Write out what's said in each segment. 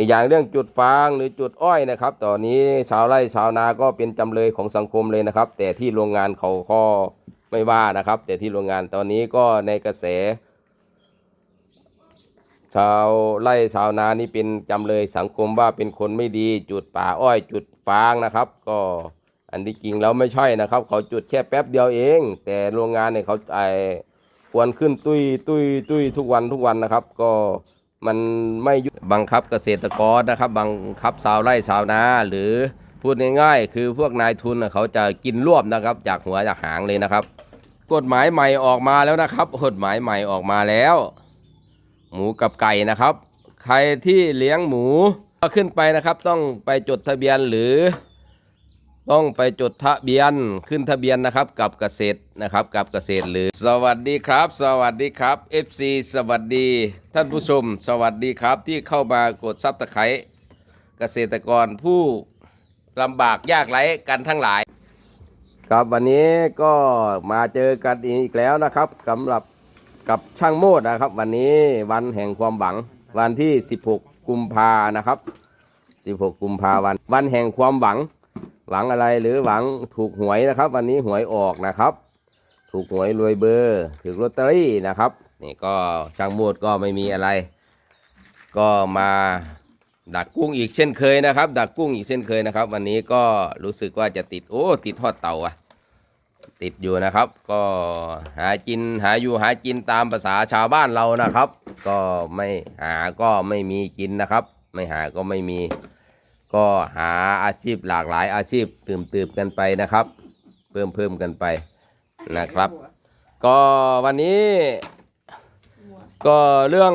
อีกอย่างเรื่องจุดฟางหรือจุดอ้อยนะครับตอนนี้ชาวไร่ชาวนาก็เป็นจำเลยของสังคมเลยนะครับ แต่ที่โรงงานเขาก็ไม่ว่านะครับ แต่ที่โรงงานตอนนี้ก็ในกระแส ชาวไร่ชาวนานี่เป็นจำเลยสังคมว่าเป็นคนไม่ดีจุดป่าอ้อย จุดฟางนะครับ ก็อันที่จริงแล้วไม่ใช่นะครับ เขาจุดแค่แป๊บเดียวเอง แต่โรงงานเนี่ยเขาไอควรขึ้นตุ้ยตุ้ยตุ้ยทุกวันทุกวันนะครับ ก็ มันไม่ยุบังคับเกษตรกรนะครับ บังคับชาวไร่ชาวนา หรือพูดง่ายๆ คือพวกนายทุนเขาจะกินรวบนะครับ จากหัวจากหางเลยนะครับ กฎหมายใหม่ออกมาแล้วนะครับกฎหมายใหม่ออกมาแล้ว หมูกับไก่นะครับ ใครที่เลี้ยงหมูขึ้นไปนะครับ ต้องไปจดทะเบียนหรือ ต้องไปจดทะเบียนขึ้นทะเบียนนะครับกับเกษตรนะครับกับเกษตรหรือ สวัสดีครับ สวัสดีครับ FC สวัสดี ท่านผู้ชมสวัสดีครับที่เข้ามากดซับตะไคร้เกษตรกรผู้ลำบากยากไร้กันทั้งหลาย ครับวันนี้ก็มาเจอกันอีกแล้วนะครับสำหรับกับช่างโมดนะครับ วันนี้วันแห่งความหวังวันที่ 16 กุมภานะครับ 16 กุมภาวัน วันแห่งความหวัง หวังอะไรหรือหวังถูกหวยนะครับ วันนี้หวยออกนะครับ ถูกหวยรวยเบอร์ถือลอตเตอรี่นะครับนี่ก็ช่างโมดก็ไม่มีอะไร ก็มาดักกุ้งอีกเช่นเคยนะครับ ดักกุ้งอีกเช่นเคยนะครับ วันนี้ก็รู้สึกว่าจะติดโอ้ติดทอดเต่าอะติดอยู่นะครับ ก็หากินหาอยู่หากินตามภาษาชาวบ้านเรานะครับ ก็ไม่หาก็ไม่มีกินนะครับ ไม่หาก็ไม่มี ก็หาอาชีพหลากหลายอาชีพตื่มตื่มๆกันไปนะครับ เพิ่มเพิ่มกันไปนะครับ ก็วันนี้ ก็เรื่อง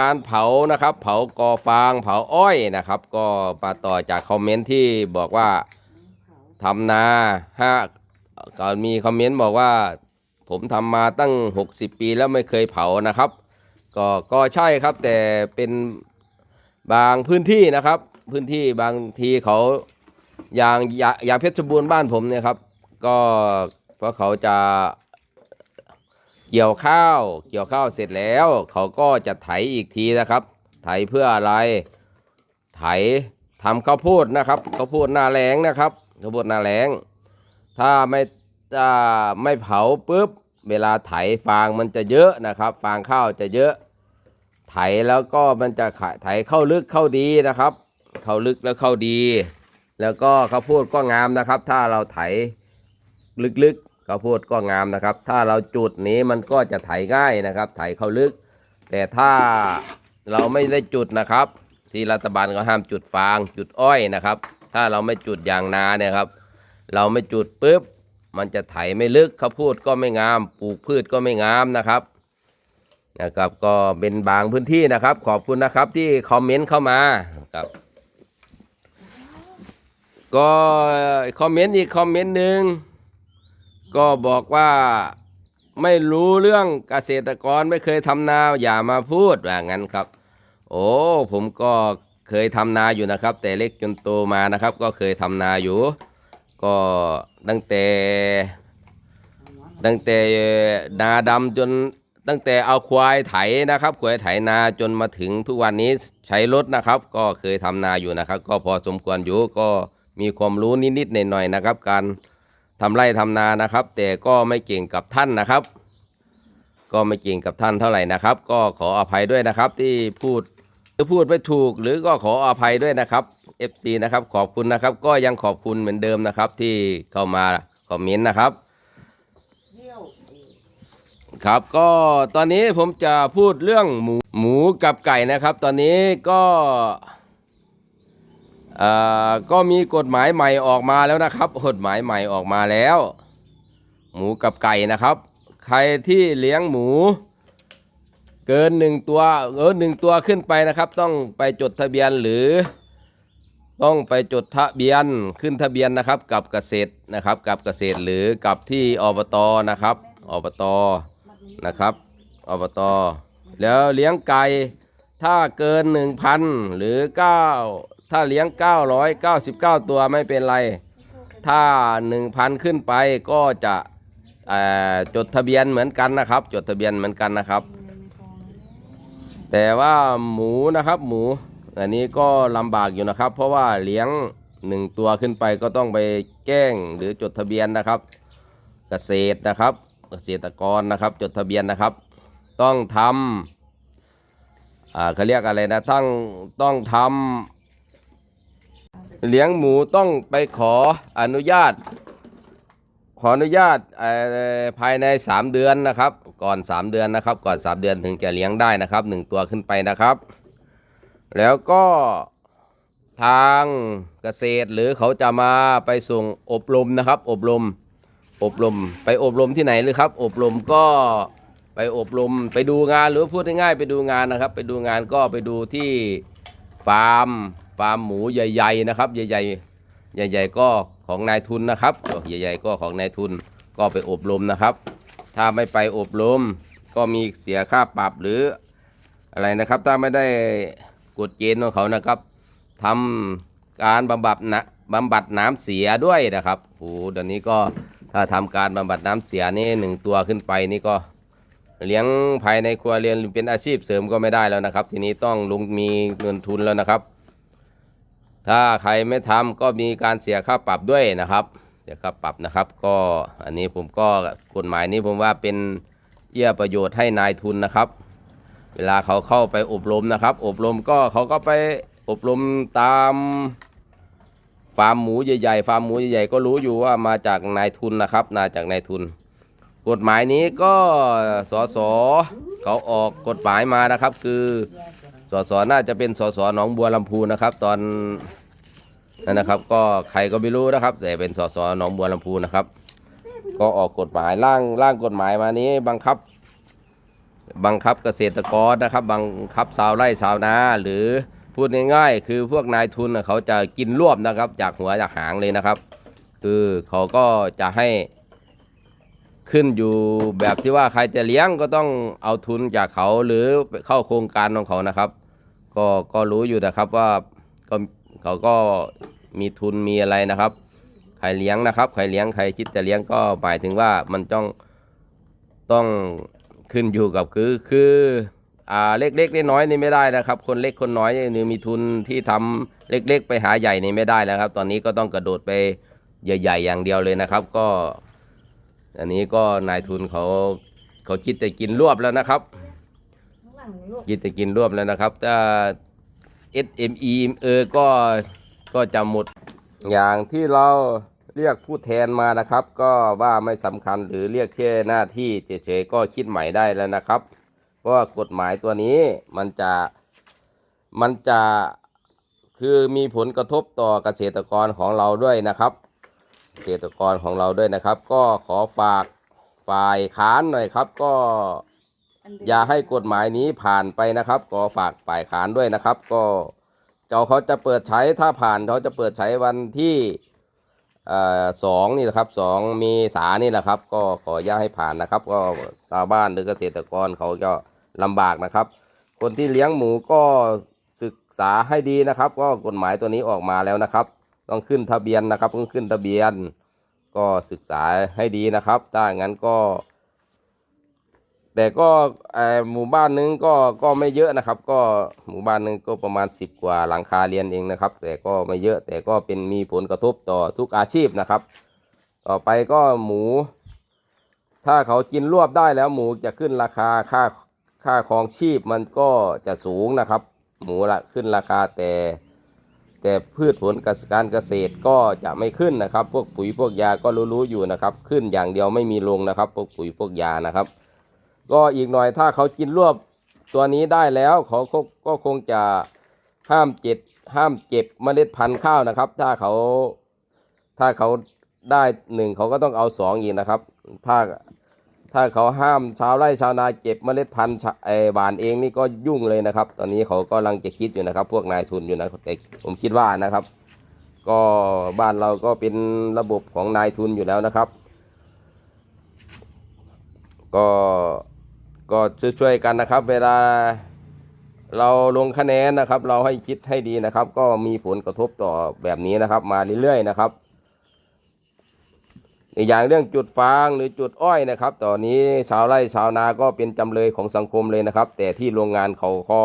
การเผานะครับ เผากอฟางเผาอ้อยนะครับ ก็มาต่อจากคอมเมนต์ที่บอกว่าทำนาห้าก็มีคอมเมนต์บอกว่า ผมทำมาตั้ง 60 ปีแล้วไม่เคยเผานะครับ ก็ก็ใช่ครับแต่เป็นบางพื้นที่นะครับ พื้นที่บางทีเขาอย่างอย่างอย่างเพชรบูรณ์บ้านผมเนี่ยครับ ก็เพราะเขาจะเกี่ยวข้าว เกี่ยวข้าวเสร็จแล้ว เขาก็จะไถอีกทีนะครับ ไถเพื่ออะไร ไถทำข้าวโพดนะครับข้าวโพดหน้าแรงนะครับข้าวโพดหน้าแรงถ้าไม่ถ้าไม่เผาปุ๊บเวลาไถฟางมันจะเยอะนะครับ ฟางข้าวจะเยอะ ไถแล้วก็มันจะไถเข้าลึกเข้าดีนะครับ เขาลึกแล้วเข้าดี แล้วก็ข้าวโพดก็งามนะครับ ถ้าเราไถลึกๆข้าวโพดก็งามนะครับ ถ้าเราจุดนี้มันก็จะไถง่ายนะครับ ไถเข้าลึก แต่ถ้าเราไม่ได้จุดนะครับ ที่รัฐบาลก็ห้ามจุดฟางจุดอ้อยนะครับ ถ้าเราไม่จุดอย่างนาเนี่ยครับ เราไม่จุดปุ๊บมันจะไถไม่ลึกข้าวโพดก็ไม่งามปลูกพืชก็ไม่งามนะครับนะครับก็เป็นบางพื้นที่นะครับ ขอบคุณนะครับที่คอมเมนต์เข้ามาครับ ก็คอมเมนต์อีกคอมเมนต์หนึ่งก็บอกว่าไม่รู้เรื่องเกษตรกรไม่เคยทำนาอย่ามาพูดว่างั้นครับ โอ้ผมก็เคยทำนาอยู่นะครับ แต่เล็กจนโตมานะครับ ก็เคยทำนาอยู่ ก็ตั้งแต่ตั้งแต่นาดำจนตั้งแต่เอาควายไถนะครับ ควายไถนาจนมาถึงทุกวันนี้ใช้รถนะครับ ก็เคยทำนาอยู่นะครับ ก็พอสมควรอยู่ก็ มีความรู้นิดๆหน่อยๆนะครับ การทำไร่ทำนานะครับ แต่ก็ไม่เก่งกับท่านนะครับ ก็ไม่เก่งกับท่านเท่าไหร่นะครับ ก็ขออภัยด้วยนะครับ ที่พูดหรือพูดไม่ถูกหรือก็ขออภัยด้วยนะครับ FC นะครับขอบคุณนะครับ ก็ยังขอบคุณเหมือนเดิมนะครับ ที่เข้ามาคอมเมนต์นะครับครับก็ตอนนี้ผมจะพูดเรื่องหมูหมูกับไก่นะครับ ตอนนี้ก็ ก็มีกฎหมายใหม่ออกมาแล้วนะครับ กฎหมายใหม่ออกมาแล้ว หมูกับไก่นะครับ ใครที่เลี้ยงหมู เกินหนึ่งตัวเออหนึ่งตัวขึ้นไปนะครับ ต้องไปจดทะเบียนหรือ ต้องไปจดทะเบียนขึ้นทะเบียนนะครับ กับเกษตรนะครับ กับเกษตรหรือกับที่อบตนะครับอบตนะครับอบตแล้วเลี้ยงไก่ถ้าเกินหนึ่งพันหรือเก้า ถ้าเลี้ยง 999 ตัวไม่เป็นไร ถ้า 1,000 ขึ้นไปก็จะจดทะเบียนเหมือนกันนะครับ จดทะเบียนเหมือนกันนะครับ แต่ว่าหมูนะครับหมูอันนี้ก็ลำบากอยู่นะครับ เพราะว่าเลี้ยงหนึ่งตัวขึ้นไปก็ต้องไปแจ้งหรือจดทะเบียนนะครับ เกษตรนะครับ เกษตรกรนะครับ จดทะเบียนนะครับ ต้องทำเขาเรียกอะไรนะต้องต้องทำ เลี้ยงหมูต้องไปขออนุญาต ขออนุญาตภายใน 3 เดือนนะครับ ก่อน 3 เดือนนะครับ ก่อน 3 เดือนถึงจะเลี้ยงได้นะครับ 1 ตัวขึ้นไปนะครับ แล้วก็ทางเกษตรหรือเขาจะมาไปส่งอบรมนะครับ อบรม อบรม ไปอบรมที่ไหนหรือครับ อบรมก็ไปอบรมไปดูงานหรือพูดง่ายๆไปดูงานนะครับ ไปดูงานก็ไปดูที่ฟาร์ม ฟาร์มหมูใหญ่ๆนะครับ ใหญ่ๆ ใหญ่ ๆ ก็ของนายทุนนะครับใหญ่ ๆ ก็ของนายทุนก็ไปอบรมนะครับ ถ้าไม่ไปอบรมก็มีเสียค่าปรับหรืออะไรนะครับ ถ้าไม่ได้กฎเกณฑ์ของเขานะครับทำการบำบัดนะบำบัดน้ำเสียด้วยนะครับโอ้โหเดี๋ยวนี้ก็ถ้าทำการบำบัดน้ำเสียนี่หนึ่งตัวขึ้นไปนี่ก็เลี้ยงภายในครัวเรือนเป็นอาชีพเสริมก็ไม่ได้แล้วนะครับ ทีนี้ต้องลงมีเงินทุนแล้วนะครับ ถ้าใครไม่ทำก็มีการเสียค่าปรับด้วยนะครับเสียค่าปรับนะครับ ก็อันนี้ผมก็กฎหมายนี้ผมว่าเป็นเอื้อประโยชน์ให้นายทุนนะครับ เวลาเขาเข้าไปอบรมนะครับ อบรมก็เขาก็ไปอบรมตามฟาร์มหมูใหญ่ๆฟาร์มหมูใหญ่ๆก็รู้อยู่ว่ามาจากนายทุนนะครับมาจากนายทุน กฎหมายนี้ก็สสเขาออกกฎหมายมานะครับ คือ สสน่าจะเป็นสสหนองบัวลำพูนะครับ ตอนนั่นนะครับ ก็ใครก็ไม่รู้นะครับแต่เป็นสสหนองบัวลำพูนะครับ ก็ออกกฎหมายร่างร่างกฎหมายมานี้บังคับ บังคับเกษตรกรนะครับ บังคับชาวไร่ชาวนาหรือพูดง่ายๆ คือพวกนายทุนเขาจะกินรวบนะครับ จากหัวจากหางเลยนะครับ คือเขาก็จะให้ขึ้นอยู่แบบที่ว่าใครจะเลี้ยงก็ต้องเอาทุนจากเขาหรือเข้าโครงการของเขานะครับ ก็ก็รู้อยู่นะครับว่าก็เขาก็มีทุนมีอะไรนะครับใครเลี้ยงนะครับใครเลี้ยงใครคิดจะเลี้ยงก็หมายถึงว่ามันต้องต้องขึ้นอยู่กับคือคืออ่าเล็กๆน้อยๆนี่ไม่ได้นะครับ คนเล็กคนน้อยนี่มีทุนที่ทำเล็ก ๆ ไปหาใหญ่นี่ไม่ได้แล้วครับ ตอนนี้ก็ต้องกระโดดไปใหญ่ ๆ อย่างเดียวเลยนะครับ ก็ อันนี้ก็นายทุนเขาเขาคิดจะกินรวบแล้วนะครับ งหลังลูกคิดจะกินรวบแล้วนะครับถ้า SME เออก็ก็จะหมดอย่างที่เราเรียกผู้แทนมานะครับ ก็ว่าไม่สำคัญหรือเรียกแค่หน้าที่เฉยๆก็คิดใหม่ได้แล้วนะครับ เพราะว่ากฎหมายตัวนี้มันจะมันจะคือมีผลกระทบต่อเกษตรกรของเราด้วยนะครับ เกษตรกรของเราด้วยนะครับ ก็ขอฝากฝ่ายค้านหน่อยครับก็ อย่าให้กฎหมายนี้ผ่านไปนะครับก็ฝากฝ่ายค้านด้วยนะครับ ก็เจ้าเขาจะเปิดใช้ถ้าผ่านเขาจะเปิดใช้วันที่สองนี่นะครับสองมีสานี่แหละครับ ก็ขออย่าให้ผ่านนะครับ ก็ชาวบ้านหรือเกษตรกรเขาจะลำบากนะครับ คนที่เลี้ยงหมูก็ศึกษาให้ดีนะครับ ก็กฎหมายตัวนี้ออกมาแล้วนะครับ ต้องขึ้นทะเบียนนะครับต้องขึ้นทะเบียน ก็ศึกษาให้ดีนะครับถ้างั้นก็ แต่ก็หมู่บ้านนึงก็ก็ไม่เยอะนะครับ ก็หมู่บ้านนึงก็ประมาณ 10 กว่าหลังคาเรียนเองนะครับ แต่ก็ไม่เยอะแต่ก็เป็นมีผลกระทบต่อทุกอาชีพนะครับ ต่อไปก็หมู ถ้าเขากินรวบได้แล้วหมูจะขึ้นราคาค่าค่าครองชีพมันก็จะสูงนะครับ หมูละขึ้นราคาแต่ แต่พืชผลการเกษตรก็จะไม่ขึ้นนะครับ พวกปุ๋ยพวกยาก็รู้ๆอยู่นะครับ ขึ้นอย่างเดียวไม่มีลงนะครับ พวกปุ๋ยพวกยานะครับ ก็อีกหน่อยถ้าเขากินรวบตัวนี้ได้แล้วเขาก็คงจะห้ามเจ็บห้ามเจ็บเมล็ดพันธุ์ข้าวนะครับ ถ้าเขาถ้าเขาได้หนึ่งเขาก็ต้องเอาสองอีกนะครับ ถ้าถ้าเขาห้ามชาวไร่ชาวนาเก็บเมล็ดพันธุ์ไอ้หวานเองนี่ก็ยุ่งเลยนะครับ ตอนนี้เขากำลังจะคิดอยู่นะครับ พวกนายทุนอยู่นะแต่ผมคิดว่านะครับ ก็บ้านเราก็เป็นระบบของนายทุนอยู่แล้วนะครับ ก็ ก็ช่วยๆกันนะครับ เวลาเราลงคะแนนนะครับ เราให้คิดให้ดีนะครับ ก็มีผลกระทบต่อแบบนี้นะครับ มาเรื่อยๆนะครับอีกอย่างเรื่องจุดฟางหรือจุดอ้อยนะครับตอนนี้ชาวไร่ชาวนาก็เป็นจำเลยของสังคมเลยนะครับ แต่ที่โรงงานเขาก็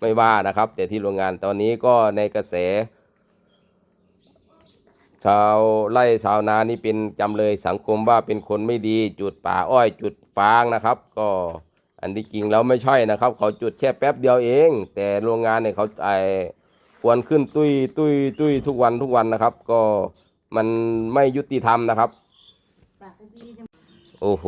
ไไม่ว่านะครับ แต่ที่โรงงานตอนนี้ก็ในกระแส ชาวไร่ชาวนานี่เป็นจำเลยสังคมว่าเป็นคนไม่ดีจุดป่าอ้อยจุดฟางนะครับ ก็อันที่จริงแล้วไม่ใช่นะครับ เขาจุดแค่แป๊บเดียวเอง แต่โรงงานเนี่ยเขาไอควนขึ้นตุ้ยตุ้ยตุ้ยทุกวันทุกวันนะครับ ก็มันไม่ยุติธรรมนะครับปากก็ดีจังโอ้โห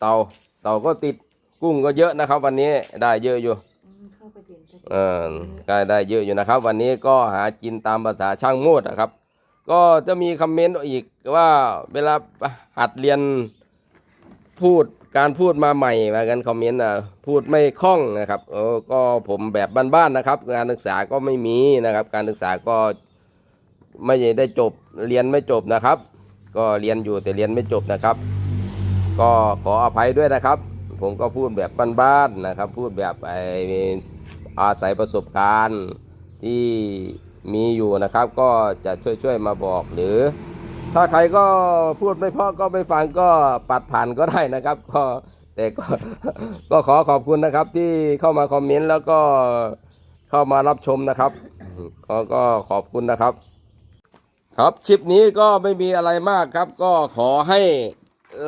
เต่าเต่าก็ติดกุ้งก็เยอะนะครับ วันนี้ได้เยอะอยู่อืมเข้าไปเด่นไปเออก็ได้เยอะอยู่นะครับ วันนี้ก็หากินตามภาษาช่างโมดนะครับ ก็จะมีคอมเมนต์อีกว่าเวลาหัดเรียนพูดการพูดมาใหม่มากันคอมเมนต์อะพูดไม่คล่องนะครับเออก็ผมแบบบ้านๆนะครับการศึกษาก็ไม่มีนะครับ การศึกษาก็ไม่ได้จบเรียนไม่จบนะครับ ก็เรียนอยู่แต่เรียนไม่จบนะครับ ก็ขออภัยด้วยนะครับ ผมก็พูดแบบบ้านๆนะครับ พูดแบบไออาศัยประสบการณ์ที่ มีอยู่นะครับ ก็จะช่วยๆมาบอกหรือ ถ้าใครก็พูดไม่เพราะก็ไม่ฟังก็ปัดผ่านก็ได้นะครับ ก็แต่ก็ก็ขอขอบคุณนะครับที่เข้ามาคอมเมนต์แล้วก็เข้ามารับชมนะครับก็ก็ขอบคุณนะครับ ครับคลิปนี้ก็ไม่มีอะไรมากครับ ก็ขอให้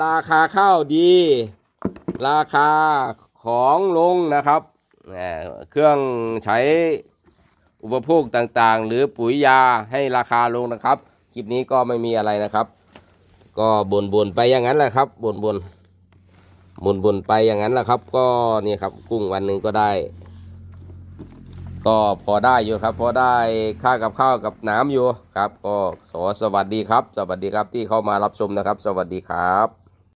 ราคาข้าวดี ราคาของลงนะครับเครื่องใช้ อุปโภคต่างๆ หรือปุ๋ยยาให้ราคาลงนะครับ คลิปนี้ก็ไม่มีอะไรนะครับ ก็บ่นๆไปอย่างนั้นแหละครับบ่นๆบ่นๆไปอย่างนั้นแหละครับ ก็นี่ครับกุ้งวันหนึ่งก็ได้ ก็พอได้อยู่ครับพอได้ค่ากับข้าวกับน้ำอยู่ครับ ก็สวัสดีครับ สวัสดีครับที่เข้ามารับชมนะครับ สวัสดีครับ